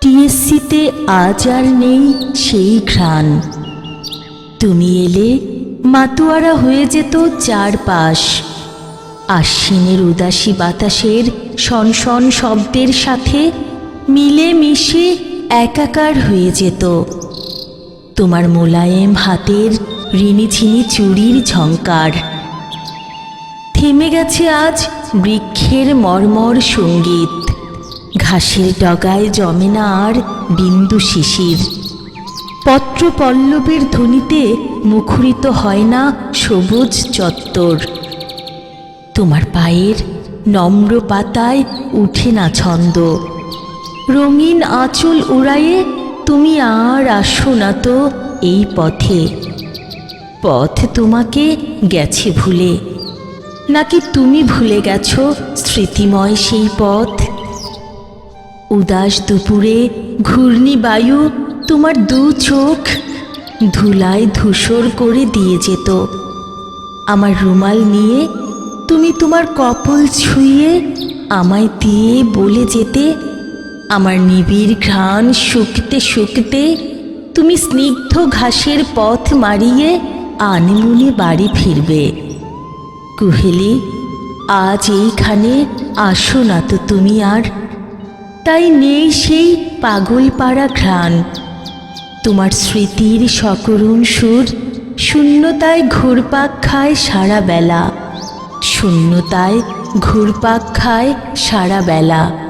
টিএসসিতে আজ আর নেই সেই ঘ্রাণ। তুমি এলে মাতুয়ারা হয়ে যেত চারপাশ। আশ্বিনের উদাসী বাতাসের সনসন শব্দের সাথে মিলে মিশে একাকার হয়ে যেত। তোমার মোলায়েম হাতের ঋণিঝিনি চুরির ঝঙ্কার থেমে গেছে আজ বৃক্ষের মর্মর সংগীত। ঘাসের ডগায় জমে না আর বিন্দু শিশির। পত্র পল্লবের ধ্বনিতে মুখরিত হয় না সবুজ চত্বর। তোমার পায়ের নম্র পাতায় উঠে না ছন্দ। রঙিন আঁচল উড়াইয়ে তুমি আর আসো না তো এই পথে। পথ তোমাকে গেছে ভুলে। নাকি তুমি ভুলে গেছো স্মৃতিময় সেই পথ? উদাস দুপুরে ঘূর্ণি বায়ু তোমার দু চোখ ধুলায় ধূসর করে দিয়ে যেত। আমার রুমাল নিয়ে তুমি তোমার কপল ছুঁয়ে আমায় দিয়ে বলে যেতে আমার নিবিড় ঘ্রাণ শুকতে শুকতে তুমি স্নিগ্ধ ঘাসের পথ মারিয়ে আনমনে বাড়ি ফিরবে। কুহেলি, আজ এইখানে আসো না তো তুমি আর। তাই নেই সেই পাগলপাড়া ঘ্রাণ। তোমার স্মৃতির সকরুণ সুর শূন্যতায় ঘুরপাক খায় সারা বেলা। শূন্যতায় ঘুরপাক খায় সারা বেলা।